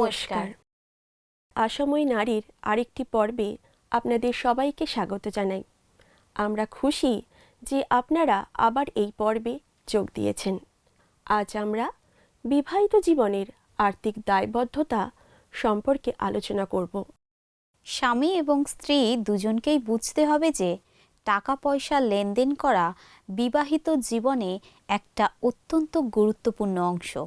নমস্কার। আসাময়ী নারীর আরেকটি পর্বে আপনাদের সবাইকে স্বাগত জানাই। আমরা খুশি যে আপনারা আবার এই পর্বে যোগ দিয়েছেন। আজ আমরা বিবাহিত জীবনের আর্থিক দায়বদ্ধতা সম্পর্কে আলোচনা করব। স্বামী এবং স্ত্রী দুজনকেই বুঝতে হবে যে টাকা পয়সা লেনদেন করা বিবাহিত জীবনে একটা অত্যন্ত গুরুত্বপূর্ণ অংশ।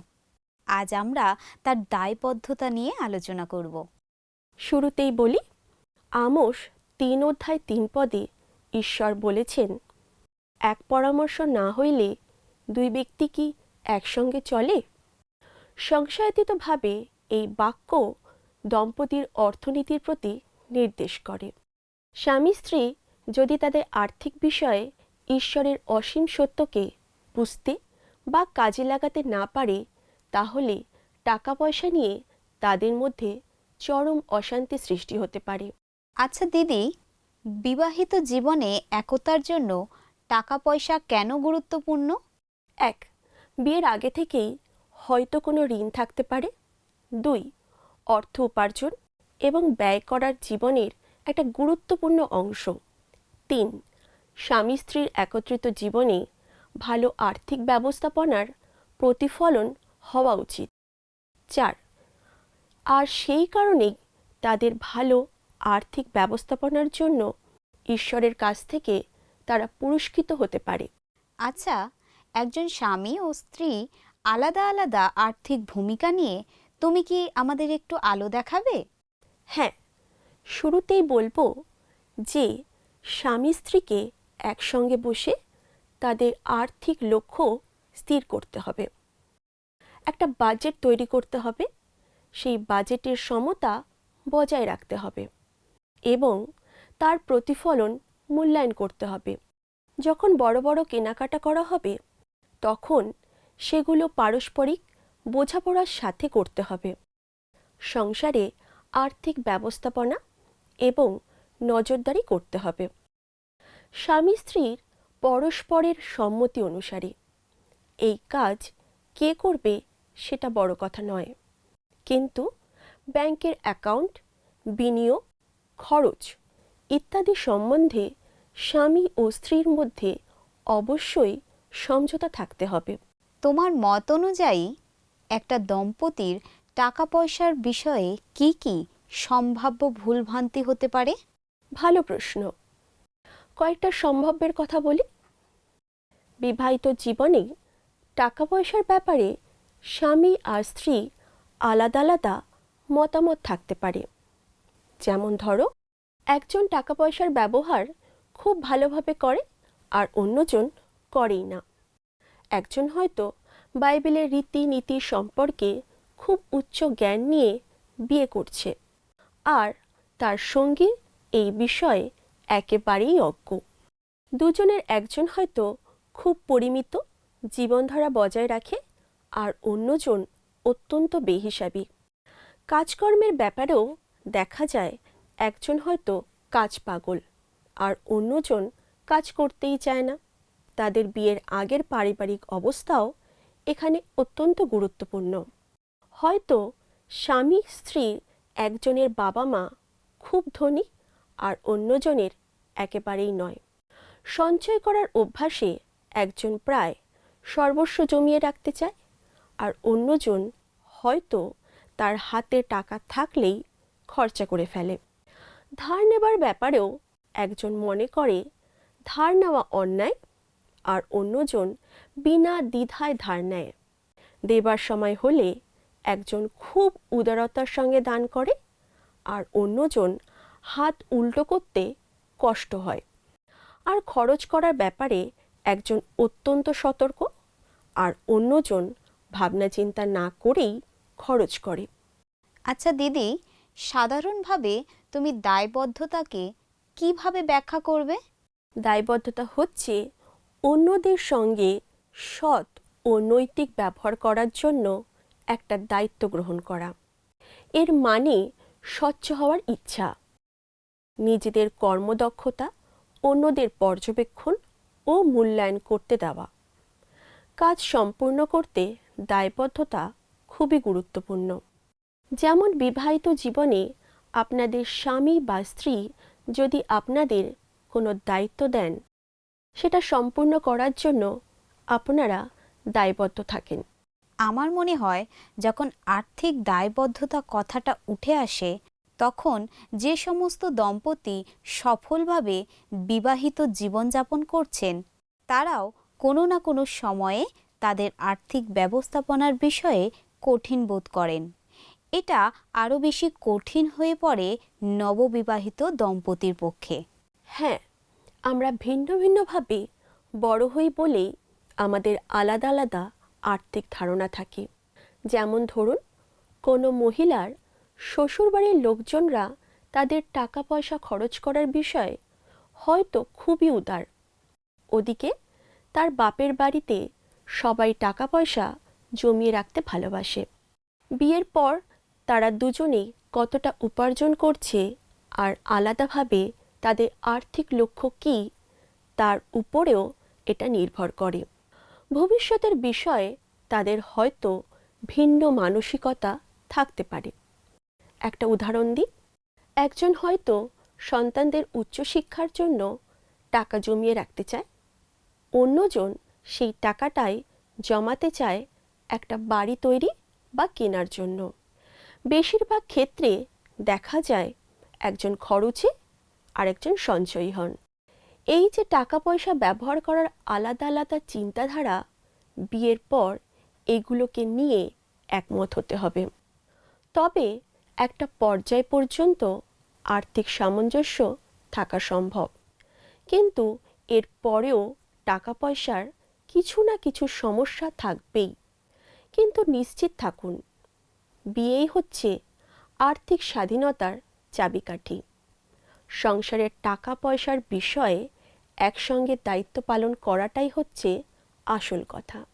আজ আমরা তার দায়বদ্ধতা নিয়ে আলোচনা করব। শুরুতেই বলি, আমোস তিন অধ্যায় তিন পদে ঈশ্বর বলেছেন, এক পরামর্শ না হইলে দুই ব্যক্তি কি একসঙ্গে চলে? সংশয়াতীতভাবে এই বাক্য দম্পতির অর্থনীতির প্রতি নির্দেশ করে। স্বামী স্ত্রী যদি তাদের আর্থিক বিষয়ে ঈশ্বরের অসীম সত্যকে বুঝতে বা কাজে লাগাতে না পারে তাহলে টাকা পয়সা নিয়ে তাদের মধ্যে চরম অশান্তি সৃষ্টি হতে পারে। আচ্ছা দিদি বিবাহিত জীবনে একতার জন্য টাকা পয়সা কেন গুরুত্বপূর্ণ? এক বিয়ের আগে থেকেই হয়তো কোনো ঋণ থাকতে পারে। দুই অর্থ উপার্জন এবং ব্যয় করার জীবনের একটা গুরুত্বপূর্ণ অংশ। তিন স্বামী স্ত্রীর একত্রিত জীবনে ভালো আর্থিক ব্যবস্থাপনার প্রতিফলন হওয়া উচিত। চার আর সেই কারণেই তাদের ভালো আর্থিক ব্যবস্থাপনার জন্য ঈশ্বরের কাছ থেকে তারা পুরস্কৃত হতে পারে। আচ্ছা একজন স্বামী ও স্ত্রী আলাদা আলাদা আর্থিক ভূমিকা নিয়ে তুমি কি আমাদের একটু আলো দেখাবে? হ্যাঁ শুরুতেই বলব যে স্বামী স্ত্রীকে একসঙ্গে বসে তাদের আর্থিক লক্ষ্য স্থির করতে হবে। একটা বাজেট তৈরি করতে হবে। সেই বাজেটের সমতা বজায় রাখতে হবে এবং তার প্রতিফলন মূল্যায়ন করতে হবে। যখন বড় বড় কেনাকাটা করা হবে, তখন সেগুলো পারস্পরিক বোঝাপড়ার সাথে করতে হবে। সংসারে আর্থিক ব্যবস্থাপনা এবং নজরদারি করতে হবে। স্বামী স্ত্রীর পরস্পরের সম্মতি অনুসারে এই কাজ কে করবে সেটা বড় কথা নয়। কিন্তু ব্যাংকের অ্যাকাউন্ট বিনিয়োগ খরচ ইত্যাদি সম্বন্ধে স্বামী ও স্ত্রীর মধ্যে অবশ্যই সমঝোতা থাকতে হবে। তোমার মত অনুযায়ী একটা দম্পতির টাকা পয়সার বিষয়ে কি কি সম্ভাব্য ভুলভ্রান্তি হতে পারে? ভালো প্রশ্ন। কয়েকটা সম্ভাব্যের কথা বলি। বিবাহিত জীবনে টাকা পয়সার ব্যাপারে স্বামী আর স্ত্রী আলাদা আলাদা মতামত থাকতে পারে। যেমন ধরো, একজন টাকা পয়সার ব্যবহার খুব ভালোভাবে করে আর অন্যজন করেই না। একজন হয়তো বাইবেলের রীতি নীতি সম্পর্কে খুব উচ্চ জ্ঞান নিয়ে বিয়ে করছে আর তার সঙ্গী এই বিষয়ে একেবারেই অজ্ঞ। দুজনের একজন হয়তো খুব পরিমিত জীবনধারা বজায় রাখে আর অন্যজন অত্যন্ত বেহিসাবি। কাজকর্মের ব্যাপারেও দেখা যায়, একজন হয়তো কাজ পাগল আর অন্যজন কাজ করতেই চায় না। তাদের বিয়ের আগের পারিবারিক অবস্থাও এখানে অত্যন্ত গুরুত্বপূর্ণ। হয়তো স্বামী, স্ত্রী একজনের বাবা মা খুব ধনী আর অন্যজনের একেবারেই নয়। সঞ্চয় করার অভ্যাসে একজন প্রায় সর্বস্ব জমিয়ে রাখতে চায় আর অন্যজন হয়তো তার হাতে টাকা থাকলেই খরচা করে ফেলে। ধার নেবার ব্যাপারেও একজন মনে করে, ধার নেওয়া অন্যায় আর অন্যজন বিনা দ্বিধায় ধার নেয়। দেবার সময় হলে একজন খুব উদারতার সঙ্গে দান করে আর অন্যজন হাত উল্টো করতে কষ্ট হয়। আর খরচ করার ব্যাপারে একজন অত্যন্ত সতর্ক আর অন্যজন ভাবনা চিন্তা না করেই খরচ করে। আচ্ছা দিদি সাধারণভাবে তুমি দায়বদ্ধতাকে কীভাবে ব্যাখ্যা করবে? দায়বদ্ধতা হচ্ছে অন্যদের সঙ্গে সৎ ও নৈতিক ব্যবহার করার জন্য একটা দায়িত্ব গ্রহণ করা। এর মানে স্বচ্ছ হওয়ার ইচ্ছা নিজেদের কর্মদক্ষতা অন্যদের পর্যবেক্ষণ ও মূল্যায়ন করতে দেওয়া। কাজ সম্পূর্ণ করতে দায়বদ্ধতা খুবই গুরুত্বপূর্ণ। যেমন বিবাহিত জীবনে আপনাদের স্বামী বা স্ত্রী যদি আপনাদের কোনো দায়িত্ব দেন, সেটা সম্পূর্ণ করার জন্য আপনারা দায়বদ্ধ থাকেন। আমার মনে হয় যখন আর্থিক দায়বদ্ধতা কথাটা উঠে আসে, তখন যে সমস্ত দম্পতি সফলভাবে বিবাহিত জীবনযাপন করছেন, তারাও কোনো না কোনো সময়ে তাদের আর্থিক ব্যবস্থাপনার বিষয়ে কঠিন বোধ করেন। এটা আরও বেশি কঠিন হয়ে পড়ে নববিবাহিত দম্পতির পক্ষে। হ্যাঁ আমরা ভিন্ন ভিন্নভাবে বড় হই বলেই আমাদের আলাদা আলাদা আর্থিক ধারণা থাকে। যেমন ধরুন, কোনো মহিলার শ্বশুরবাড়ির লোকজনরা তাদের টাকা পয়সা খরচ করার বিষয়ে হয়তো খুবই উদার। ওদিকে তার বাপের বাড়িতে সবাই টাকা পয়সা জমিয়ে রাখতে ভালোবাসে। বিয়ের পর তারা দুজনেই কতটা উপার্জন করছে আর আলাদাভাবে তাদের আর্থিক লক্ষ্য কী, তার উপরেও এটা নির্ভর করে। ভবিষ্যতের বিষয়ে তাদের হয়তো ভিন্ন মানসিকতা থাকতে পারে। একটা উদাহরণ দিই, একজন হয়তো সন্তানদের উচ্চশিক্ষার জন্য টাকা জমিয়ে রাখতে চায়, অন্যজন সেই টাকাটাই জমাতে চায় একটা বাড়ি তৈরি বা কেনার জন্য। বেশিরভাগ ক্ষেত্রে দেখা যায় একজন খরচে আর একজন সঞ্চয়ী হন। এই যে টাকা পয়সা ব্যবহার করার আলাদা আলাদা চিন্তাধারা, বিয়ের পর এগুলোকে নিয়ে একমত হতে হবে। তবে একটা পর্যায় পর্যন্ত আর্থিক সামঞ্জস্য থাকা সম্ভব। কিন্তু এর পরেও টাকা পয়সার কিছু না কিছু সমস্যা থাকবেই। কিন্তু নিশ্চিত থাকুন বিয়েই হচ্ছে আর্থিক স্বাধীনতার চাবিকাঠি। সংসারের টাকা পয়সার বিষয়ে একসঙ্গে দায়িত্ব পালন করাটাই হচ্ছে আসল কথা।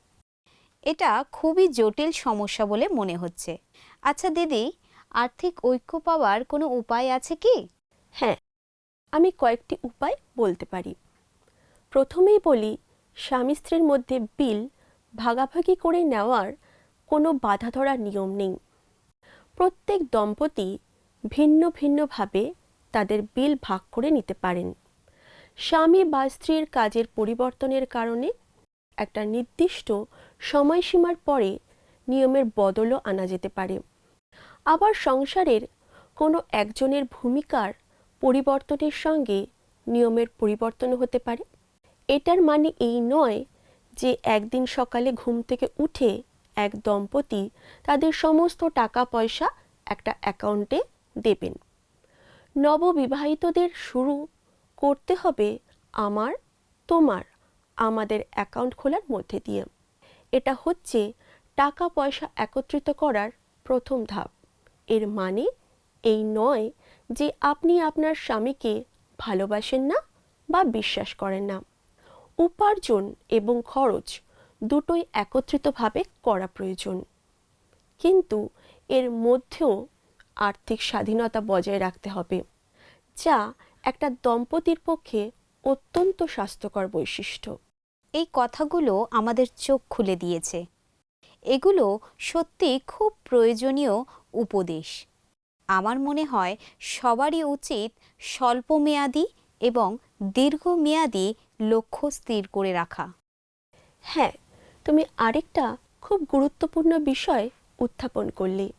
এটা খুবই জটিল সমস্যা বলে মনে হচ্ছে। আচ্ছা দিদি আর্থিক ঐক্য পাওয়ার কোনো উপায় আছে কি? হ্যাঁ আমি কয়েকটি উপায় বলতে পারি। প্রথমেই বলি স্বামী স্ত্রীর মধ্যে বিল ভাগাভাগি করে নেওয়ার কোনো বাধা ধরা নিয়ম নেই। প্রত্যেক দম্পতি ভিন্ন ভিন্নভাবে তাদের বিল ভাগ করে নিতে পারেন। স্বামী বা স্ত্রীর কাজের পরিবর্তনের কারণে একটা নির্দিষ্ট সময়সীমার পরে নিয়মের বদলও আনা যেতে পারে। আবার সংসারের কোনো একজনের ভূমিকার পরিবর্তনের সঙ্গে নিয়মের পরিবর্তন হতে পারে। এটার মানে এই নয় যে একদিন সকালে ঘুম থেকে উঠে এক দম্পতি তাদের সমস্ত টাকা পয়সা একটা অ্যাকাউন্টে দেবেন। নববিবাহিতদের শুরু করতে হবে আমার, তোমার, আমাদের অ্যাকাউন্ট খোলার মধ্যে দিয়ে। এটা হচ্ছে টাকা পয়সা একত্রিত করার প্রথম ধাপ। এর মানে এই নয় যে আপনি আপনার স্বামীকে ভালোবাসেন না বা বিশ্বাস করেন না। উপার্জন এবং খরচ দুটোই একত্রিতভাবে করা প্রয়োজন। কিন্তু এর মধ্যেও আর্থিক স্বাধীনতা বজায় রাখতে হবে, যা একটা দম্পতির পক্ষে অত্যন্ত স্বাস্থ্যকর বৈশিষ্ট্য। এই কথাগুলো আমাদের চোখ খুলে দিয়েছে। এগুলো সত্যি খুব প্রয়োজনীয় উপদেশ। আমার মনে হয় সবারই উচিত স্বল্পমেয়াদী এবং দীর্ঘমেয়াদী লক্ষ্য স্থির করে রাখা। হ্যাঁ তুমি আরেকটা খুব গুরুত্বপূর্ণ বিষয় উত্থাপন করলে।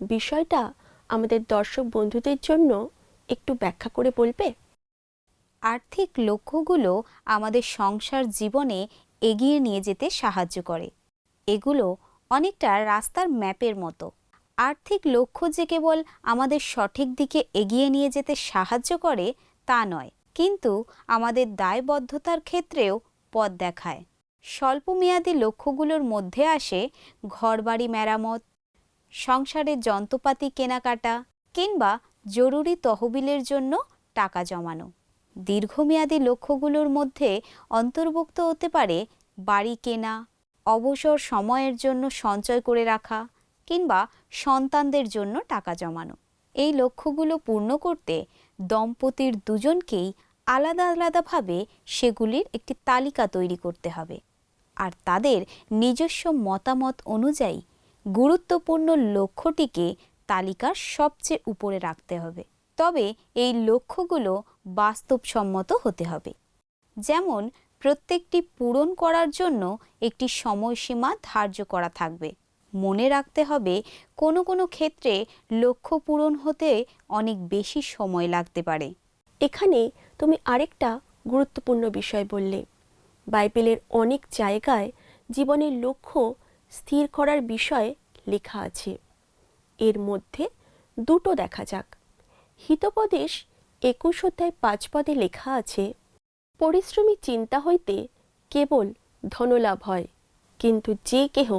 বিষয়টা আমাদের দর্শক বন্ধুদের জন্য একটু ব্যাখ্যা করে বলবে? আর্থিক লক্ষ্যগুলো আমাদের সংসার জীবনে এগিয়ে নিয়ে যেতে সাহায্য করে। এগুলো অনেকটা রাস্তার ম্যাপের মতো। আর্থিক লক্ষ্য যে কেবল আমাদের সঠিক দিকে এগিয়ে নিয়ে যেতে সাহায্য করে তা নয়। কিন্তু আমাদের দায়বদ্ধতার ক্ষেত্রেও পথ দেখায়। স্বল্পমেয়াদী লক্ষ্যগুলোর মধ্যে আসে ঘরবাড়ি মেরামত, সংসারের যন্ত্রপাতি কেনাকাটা কিংবা জরুরি তহবিলের জন্য টাকা জমানো। দীর্ঘমেয়াদী লক্ষ্যগুলোর মধ্যে অন্তর্ভুক্ত হতে পারে বাড়ি কেনা, অবসর সময়ের জন্য সঞ্চয় করে রাখা কিংবা সন্তানদের জন্য টাকা জমানো। এই লক্ষ্যগুলো পূর্ণ করতে দম্পতির দুজনকেই আলাদা আলাদাভাবে সেগুলির একটি তালিকা তৈরি করতে হবে। আর তাদের নিজস্ব মতামত অনুযায়ী গুরুত্বপূর্ণ লক্ষ্যটিকে তালিকার সবচেয়ে উপরে রাখতে হবে। তবে এই লক্ষ্যগুলো বাস্তবসম্মত হতে হবে। যেমন, প্রত্যেকটি পূরণ করার জন্য একটি সময়সীমা ধার্য করা থাকবে। মনে রাখতে হবে, কোনো কোনো ক্ষেত্রে লক্ষ্য পূরণ হতে অনেক বেশি সময় লাগতে পারে। এখানে তুমি আরেকটা গুরুত্বপূর্ণ বিষয় বললে। বাইবেলের অনেক জায়গায় জীবনের লক্ষ্য স্থির করার বিষয়ে লেখা আছে। এর মধ্যে দুটো দেখা যাক। হিতোপদেশ একুশ অধ্যায় পাঁচ পদে লেখা আছে, পরিশ্রমী চিন্তা হইতে কেবল ধনলাভ হয়, কিন্তু যে কেহ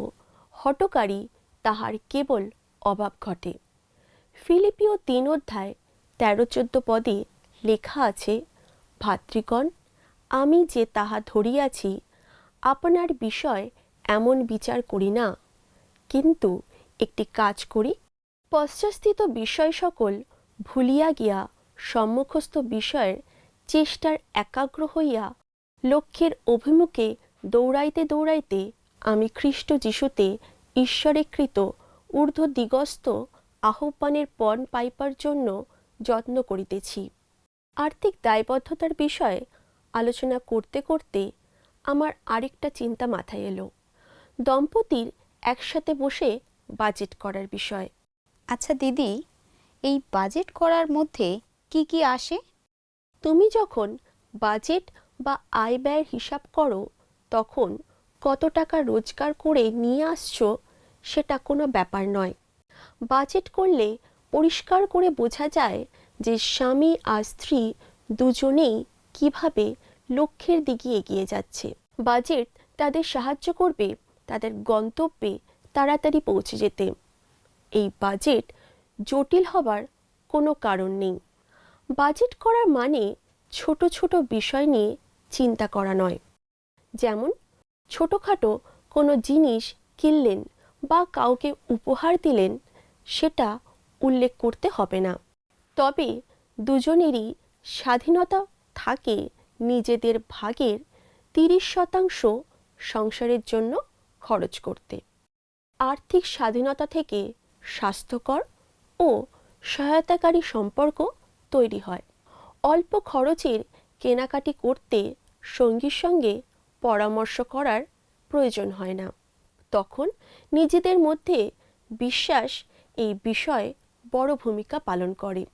হটকারী তাহার কেবল অভাব ঘটে। ফিলিপিও তিন অধ্যায় তেরো চোদ্দ পদে লেখা আছে, ভাতৃগণ, আমি যে তাহা ধরিয়াছি, আপনার বিষয় এমন বিচার করি না। কিন্তু একটি কাজ করি পশ্চাৎস্থিত বিষয় সকল ভুলিয়া গিয়া সম্মুখস্থ বিষয়ের চেষ্টার একাগ্র হইয়া লক্ষ্যের অভিমুখে দৌড়াইতে দৌড়াইতে আমি খ্রিস্ট যিশুতে ঈশ্বরে কৃত ঊর্ধ্ব দিগস্ত আহ্বানের পণ পাইবার জন্য যত্ন করিতেছি। আর্থিক দায়বদ্ধতার বিষয়ে আলোচনা করতে করতে আমার আরেকটা চিন্তা মাথায় এলো। দম্পতির একসাথে বসে বাজেট করার বিষয়। আচ্ছা দিদি এই বাজেট করার মধ্যে কি কি আসে? তুমি যখন বাজেট বা আয় ব্যয়ের হিসাব করো তখন কত টাকা রোজগার করে নিয়ে আসছো সেটা কোনো ব্যাপার নয়। বাজেট করলে পরিষ্কার করে বোঝা যায় যে স্বামী আর স্ত্রী দুজনেই কীভাবে লক্ষ্যের দিকে এগিয়ে যাচ্ছে। বাজেট তাদের সাহায্য করবে, তাদের গন্তব্যে তাড়াতাড়ি পৌঁছে যেতে। এই বাজেট জটিল হবার কোনো কারণ নেই। বাজেট করার মানে ছোট ছোট বিষয় নিয়ে চিন্তা করা নয়। যেমন, ছোটোখাটো কোনো জিনিস কিনলেন বা কাউকে উপহার দিলেন, সেটা উল্লেখ করতে হবে না। তবে দুজনেরই স্বাধীনতা থাকে নিজেদের ভাগের তিরিশ শতাংশ সংসারের জন্য খরচ করতে। আর্থিক স্বাধীনতা থেকে স্বাস্থ্যকর ও সহায়তাকারী সম্পর্ক তৈরি হয়। অল্প খরচের কেনাকাটি করতে সঙ্গীর সঙ্গে পরামর্শ করার প্রয়োজন হয় না। তখন নিজেদের মধ্যে বিশ্বাস এই বিষয়ে বড় ভূমিকা পালন করে।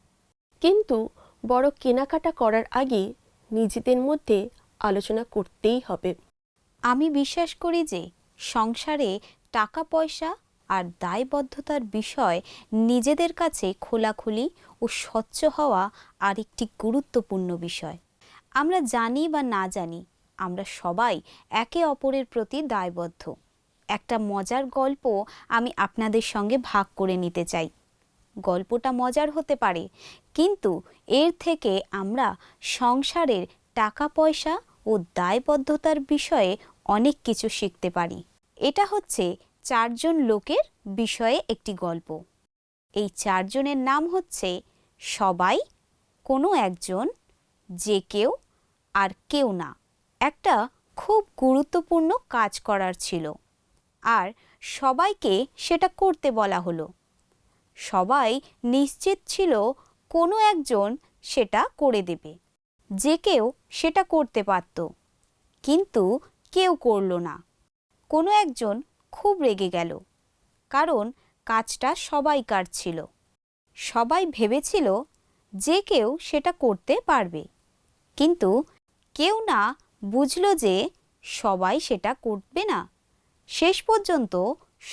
কিন্তু বড় কেনাকাটা করার আগে নিজেদের মধ্যে আলোচনা করতেই হবে। আমি বিশ্বাস করি যে সংসারে টাকা পয়সা আর দায়বদ্ধতার বিষয় নিজেদের কাছে খোলাখুলি ও স্বচ্ছ হওয়া আরেকটি গুরুত্বপূর্ণ বিষয়। আমরা জানি বা না জানি, আমরা সবাই একে অপরের প্রতি দায়বদ্ধ। একটা মজার গল্প আমি আপনাদের সঙ্গে ভাগ করে নিতে চাই। গল্পটা মজার হতে পারে। কিন্তু এর থেকে আমরা সংসারের টাকা পয়সা ও দায়বদ্ধতার বিষয়ে অনেক কিছু শিখতে পারি। এটা হচ্ছে চারজন লোকের বিষয়ে একটি গল্প। এই চারজনের নাম হচ্ছে সবাই, কোনো একজন, যে কেউ আর কেউ না। একটা খুব গুরুত্বপূর্ণ কাজ করার ছিল। আর সবাইকে সেটা করতে বলা হলো। সবাই নিশ্চিত ছিল কোনো একজন সেটা করে দেবে। যে কেউ সেটা করতে পারত, কিন্তু কেউ করল না। কোনো একজন খুব রেগে গেল, কারণ কাজটা সবাইকার ছিল। সবাই ভেবেছিল যে কেউ সেটা করতে পারবে, কিন্তু কেউ না বুঝল যে সবাই সেটা করবে না। শেষ পর্যন্ত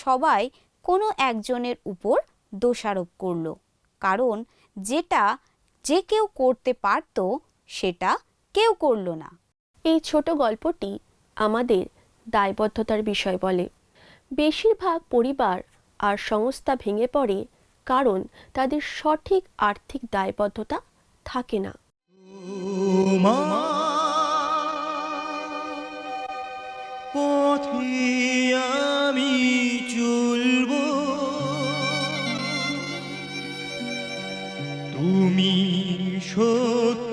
সবাই কোনো একজনের উপর দোষারোপ করল। কারণ যেটা যে কেউ করতে পারত সেটা কেউ করল না। এই ছোট গল্পটি আমাদের দায়বদ্ধতার বিষয় বলে। বেশিরভাগ পরিবার আর সংস্থা ভেঙে পড়ে কারণ তাদের সঠিক আর্থিক দায়বদ্ধতা থাকে না। পথে আমি চলব তুমি সত্য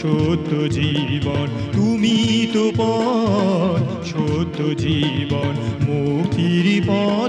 সত্য জীবন তুমি তো পথ সত্য জীবন মুক্তির পথ।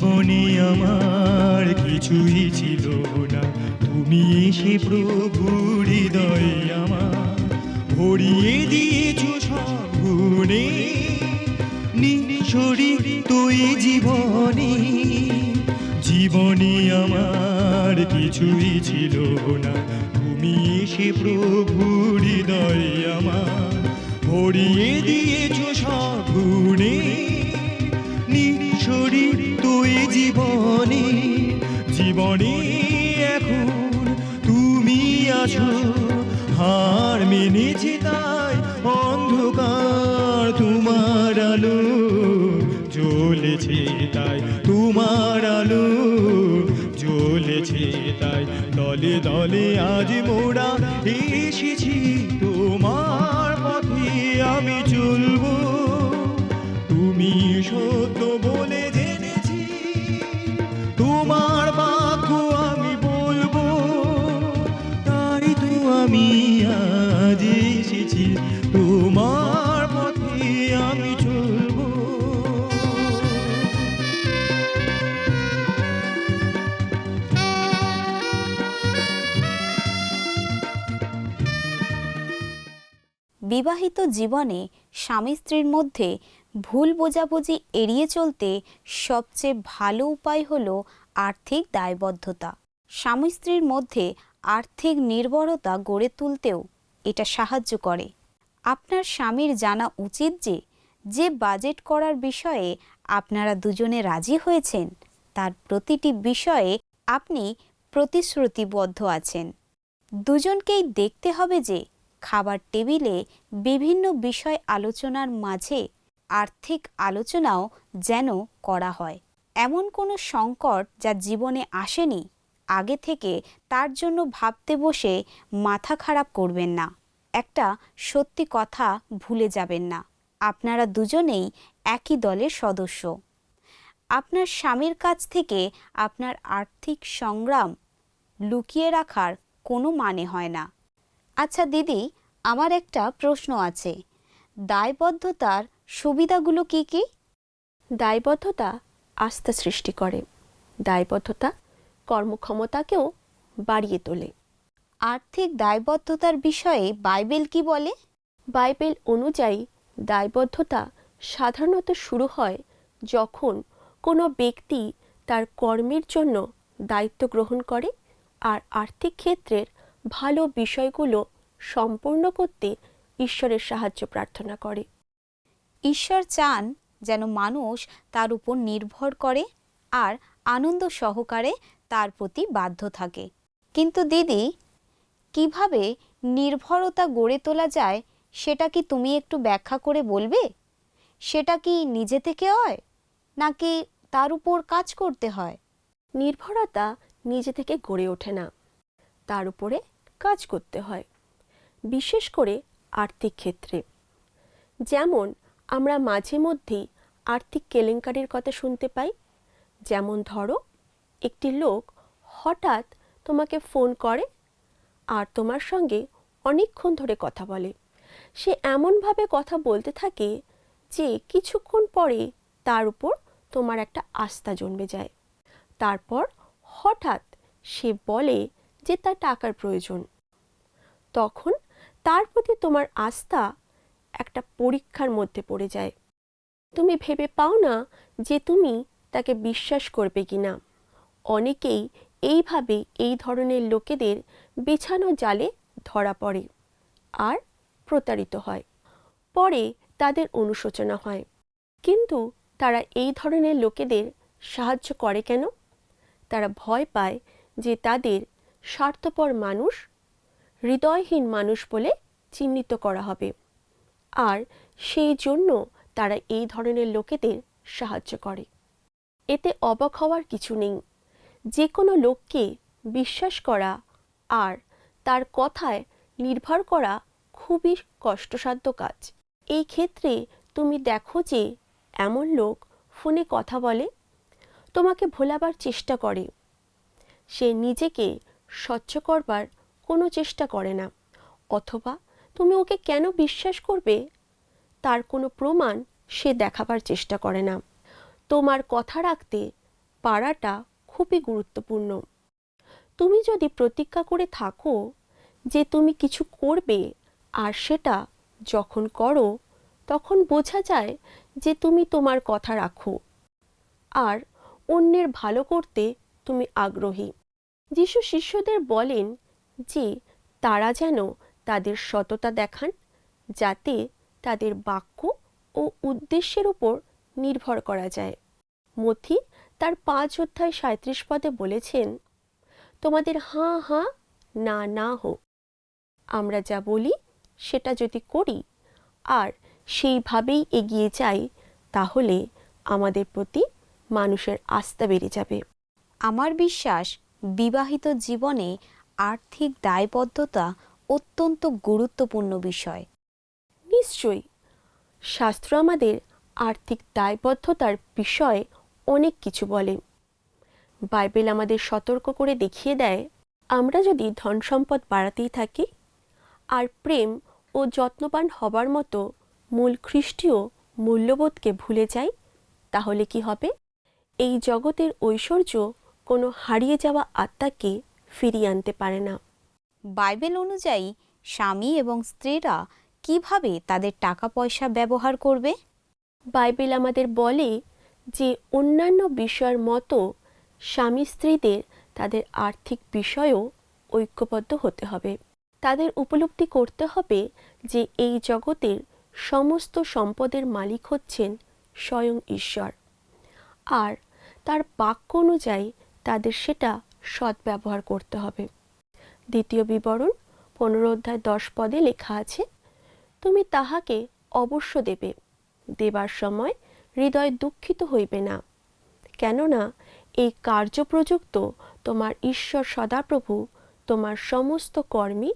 জীবনে আমার কিছুই ছিল না। তুমি এসে প্রভু হৃদয় আমার ভরিয়ে দিয়েছ সব গুণে। তুই জীবনে জীবনে আমার কিছুই ছিল না। তুমি এসে প্রভু হৃদয় আমার ভরিয়ে দিয়েছ সব আছো? হার মেনেছি তাই অন্ধকার তোমার আলো জ্বলেছে তাই, তোমার আলো জ্বলেছে তাই। দলে দলে আজ মোড়া এসেছি বিবাহিত জীবনে স্বামী স্ত্রীর মধ্যে ভুল বোঝাবুঝি এড়িয়ে চলতে সবচেয়ে ভালো উপায় হল আর্থিক দায়বদ্ধতা। স্বামী স্ত্রীর মধ্যে আর্থিক নির্ভরতা গড়ে তুলতেও এটা সাহায্য করে। আপনার স্বামীর জানা উচিত যে যে বাজেট করার বিষয়ে আপনারা দুজনে রাজি হয়েছেন, তার প্রতিটি বিষয়ে আপনি প্রতিশ্রুতিবদ্ধ আছেন। দুজনকেই দেখতে হবে যে খাবার টেবিলে বিভিন্ন বিষয় আলোচনার মাঝে আর্থিক আলোচনাও যেন করা হয়। এমন কোনো সংকট যা জীবনে আসেনি, আগে থেকে তার জন্য ভাবতে বসে মাথা খারাপ করবেন না। একটা সত্যি কথা ভুলে যাবেন না। আপনারা দুজনেই একই দলের সদস্য। আপনার স্বামীর কাছ থেকে আপনার আর্থিক সংগ্রাম লুকিয়ে রাখার কোনো মানে হয় না। আচ্ছা দিদি আমার একটা প্রশ্ন আছে। দায়বদ্ধতার সুবিধাগুলো কি কি? দায়বদ্ধতা আস্থা সৃষ্টি করে। দায়বদ্ধতা কর্মক্ষমতাকেও বাড়িয়ে তোলে। আর্থিক দায়বদ্ধতার বিষয়ে বাইবেল কি বলে? বাইবেল অনুযায়ী দায়বদ্ধতা সাধারণত শুরু হয় যখন কোনো ব্যক্তি তার কর্মের জন্য দায়িত্ব গ্রহণ করে আর আর্থিক ক্ষেত্রের ভালো বিষয়গুলো সম্পূর্ণ করতে ঈশ্বরের সাহায্য প্রার্থনা করে। ঈশ্বর চান যেন মানুষ তার উপর নির্ভর করে আর আনন্দ সহকারে তার প্রতি বাধ্য থাকে। কিন্তু দিদি কীভাবে নির্ভরতা গড়ে তোলা যায় সেটা কি তুমি একটু ব্যাখ্যা করে বলবে? সেটা কি নিজে থেকে হয় নাকি তার উপর কাজ করতে হয়? নির্ভরতা নিজে থেকে গড়ে ওঠে না। তার উপরে কাজ করতে হয়, বিশেষ করে আর্থিক ক্ষেত্রে। যেমন, আমরা মাঝে মধ্যেই আর্থিক কেলেঙ্কারির কথা শুনতে পাই। যেমন, ধরো, একটি লোক হঠাৎ তোমাকে ফোন করে আর তোমার সঙ্গে অনেকক্ষণ ধরে কথা বলে। সে এমনভাবে কথা বলতে থাকে যে কিছুক্ষণ পরে তার উপর তোমার একটা আস্থা জন্মে যায়। তারপর হঠাৎ সে বলে যে তার টাকার প্রয়োজন। তখন তার প্রতি তোমার আস্থা একটা পরীক্ষার মধ্যে পড়ে যায়। তুমি ভেবে পাও না যে তুমি তাকে বিশ্বাস করবে কি না। অনেকেই এইভাবে এই ধরনের লোকেদের বিছানো জালে ধরা পড়ে আর প্রতারিত হয়। পরে তাদের অনুশোচনা হয়। কিন্তু তারা এই ধরনের লোকেদের সাহায্য করে কেন? তারা ভয় পায় যে তাদের স্বার্থপর মানুষ, হৃদয়হীন মানুষ বলে চিহ্নিত করা হবে। আর সেই জন্য তারা এই ধরনের লোকেদের সাহায্য করে। এতে অবাক হওয়ার কিছু নেই। যে কোনো লোককে বিশ্বাস করা আর তার কথায় নির্ভর করা খুবই কষ্টসাধ্য কাজ। এই ক্ষেত্রে তুমি দেখো যে এমন লোক ফোনে কথা বলে, তোমাকে ভোলাবার চেষ্টা করে। সে নিজেকে স্বচ্ছ করবার কোনো চেষ্টা করে না। অথবা তুমি ওকে কেন বিশ্বাস করবে? তার কোনো প্রমাণ সে দেখাবার চেষ্টা করে না। তোমার কথা রাখতে পারাটা খুবই গুরুত্বপূর্ণ। তুমি যদি প্রতিজ্ঞা করে থাকো যে তুমি কিছু করবে আর সেটা যখন করো, তখন বোঝা যায় যে তুমি তোমার কথা রাখো। আর অন্যের ভালো করতে তুমি আগ্রহী। যিশু শিষ্যদের বলেন যে, তারা যেন তাদের সততা দেখান, যাতে তাদের বাক্য ও উদ্দেশ্যের উপর নির্ভর করা যায়। মথি তার পাঁচ অধ্যায় সাঁত্রিশ পদে বলেছেন, তোমাদের হাঁ হাঁ, না না হোক। আমরা যা বলি, সেটা যদি করি, আর সেইভাবেই এগিয়ে যাই, তাহলে আমাদের প্রতি মানুষের আস্থা বেড়ে যাবে। আমার বিশ্বাস বিবাহিত জীবনে আর্থিক দায়বদ্ধতা অত্যন্ত গুরুত্বপূর্ণ বিষয়। নিশ্চয়ই, শাস্ত্র আমাদের আর্থিক দায়বদ্ধতার বিষয়ে অনেক কিছু বলে। বাইবেল আমাদের সতর্ক করে দেখিয়ে দেয়, আমরা যদি ধন সম্পদ বাড়াতেই থাকি, আর প্রেম ও যত্নবান হবার মতো মূল খ্রিস্টীয় মূল্যবোধকে ভুলে যাই, তাহলে কি হবে? এই জগতের ঐশ্বর্য কোনো হারিয়ে যাওয়া আত্মাকে ফিরিয়ে আনতে পারে না। বাইবেল অনুযায়ী স্বামী এবং স্ত্রীরা কীভাবে তাদের টাকা পয়সা ব্যবহার করবে? বাইবেল আমাদের বলে যে অন্যান্য বিষয়ের মতো স্বামী স্ত্রীদের তাদের আর্থিক বিষয়েও ঐক্যবদ্ধ হতে হবে। তাদের উপলব্ধি করতে হবে যে এই জগতের সমস্ত সম্পদের মালিক হচ্ছেন স্বয়ং ঈশ্বর। আর তার বাক্য অনুযায়ী তাদের সেটা সদ্ব্যবহার করতে হবে। দ্বিতীয় বিবরণ, পনেরো অধ্যায় দশ পদে লেখা আছে, তুমি তাহাকে অবশ্য দেবে। দেবার সময় হৃদয় দুঃখিত হইবে না। কেননা এই কার্যপ্রযুক্ত তোমার ঈশ্বর সদাপ্রভু, তোমার সমস্ত কর্মী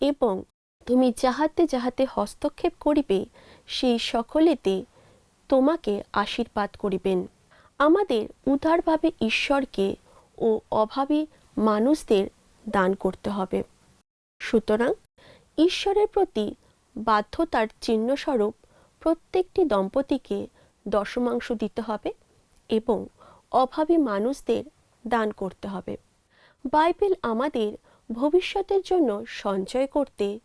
এবং তুমি যাহাতে যাহাতে হস্তক্ষেপ করিবে, সেই সকলেতে তোমাকে আশীর্বাদ করিবেন। আমাদের উদারভাবে ঈশ্বরকে ও অভাবী মানুষদের দান করতে হবে। সুতরাং ঈশ্বরের প্রতি বাধ্যতার চিহ্নস্বরূপ প্রত্যেকটি দম্পতিকে দশমাংশ দিতে হবে এবং অভাবী মানুষদের দান করতে হবে। বাইবেল আমাদের ভবিষ্যতের জন্য সঞ্চয় করতে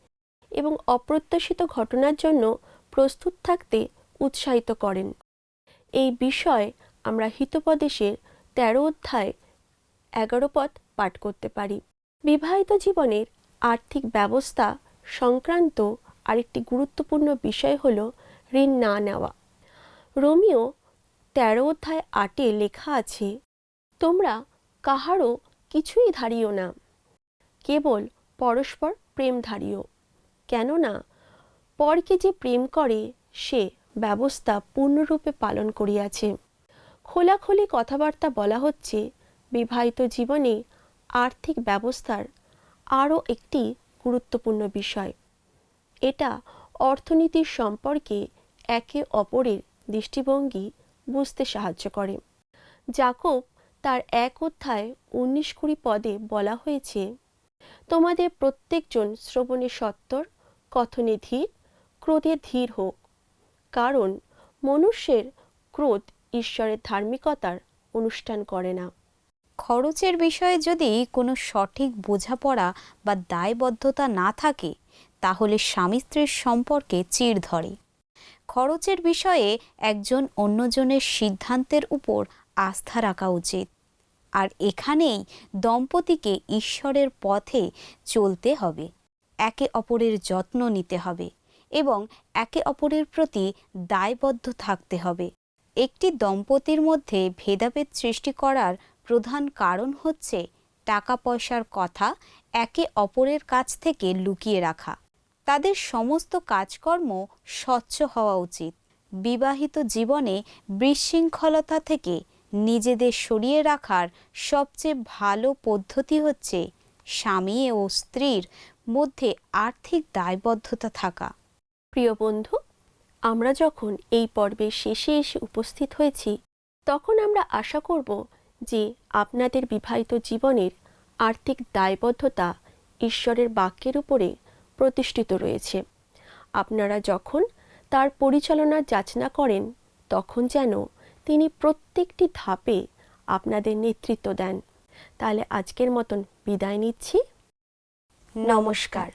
এবং অপ্রত্যাশিত ঘটনার জন্য প্রস্তুত থাকতে উৎসাহিত করেন। এই বিষয় আমরা হিতোপদেশের তেরো অধ্যায় এগারো পদ পাঠ করতে পারি। বিবাহিত জীবনের আর্থিক ব্যবস্থা সংক্রান্ত আরেকটি গুরুত্বপূর্ণ বিষয় হল ঋণ না নেওয়া। রোমিও তেরো অধ্যায় আটে লেখা আছে, তোমরা কাহারও কিছুই ধারিও না, কেবল পরস্পর প্রেম ধারিও। কেননা পরকে যে প্রেম করে, সে ব্যবস্থা পূর্ণরূপে পালন করিয়াছে। খোলাখুলি কথাবার্তা বলা হচ্ছে বিবাহিত জীবনে আর্থিক ব্যবস্থার আরও একটি গুরুত্বপূর্ণ বিষয়। এটা অর্থনীতির সম্পর্কে একে অপরের দৃষ্টিভঙ্গি বুঝতে সাহায্য করে। জাকব তার এক অধ্যায় উনিশ কুড়ি পদে বলা হয়েছে, তোমাদের প্রত্যেকজন শ্রবণে সত্তর, কথনে ধীর, ক্রোধে ধীর হোক। কারণ মনুষ্যের ক্রোধ ঈশ্বরের ধার্মিকতার অনুষ্ঠান করে না। খরচের বিষয়ে যদি কোনো সঠিক বোঝাপড়া বা দায়বদ্ধতা না থাকে, তাহলে স্বামী স্ত্রীর সম্পর্কে চিড় ধরে। খরচের বিষয়ে একজন অন্যজনের সিদ্ধান্তের উপর আস্থা রাখা উচিত। আর এখানেই দম্পতিকে ঈশ্বরের পথে চলতে হবে, একে অপরের যত্ন নিতে হবে এবং একে অপরের প্রতি দায়বদ্ধ থাকতে হবে। একটি দম্পতির মধ্যে ভেদাভেদ সৃষ্টি করার প্রধান কারণ হচ্ছে টাকা পয়সার কথা একে অপরের কাছ থেকে লুকিয়ে রাখা। তাদের সমস্ত কাজকর্ম স্বচ্ছ হওয়া উচিত। বিবাহিত জীবনে বিশৃঙ্খলতা থেকে নিজেদের সরিয়ে রাখার সবচেয়ে ভালো পদ্ধতি হচ্ছে স্বামী ও স্ত্রীর মধ্যে আর্থিক দায়বদ্ধতা থাকা। প্রিয় বন্ধু, আমরা যখন এই পর্বের শেষে এসে উপস্থিত হয়েছি, তখন আমরা আশা করব যে আপনাদের বিবাহিত জীবনের আর্থিক দায়বদ্ধতা ঈশ্বরের বাক্যের উপরে প্রতিষ্ঠিত রয়েছে। আপনারা যখন তার পরিচালনা যাচনা করেন, তখন যেন তিনি প্রত্যেকটি ধাপে আপনাদের নেতৃত্ব দেন। তাহলে আজকের মতন বিদায় নিচ্ছি। নমস্কার।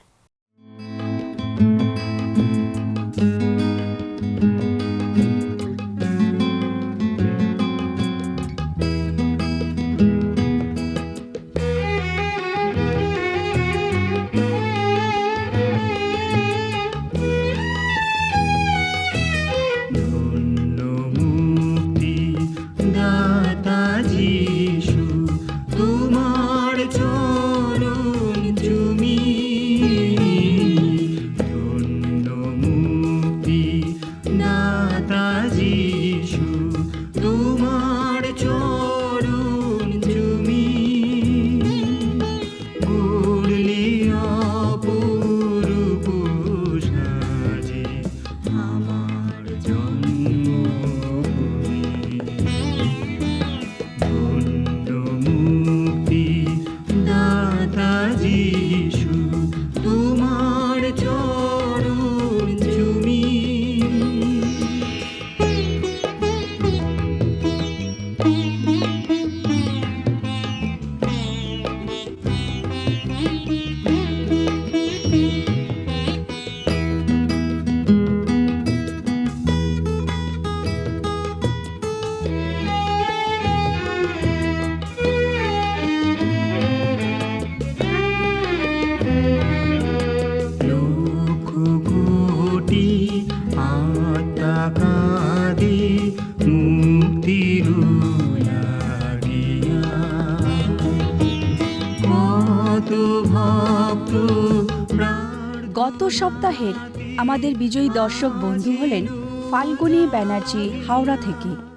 আমাদের বিজয়ী দর্শক বন্ধু হলেন ফাল্গুনী ব্যানার্জি হাওড়া থেকে।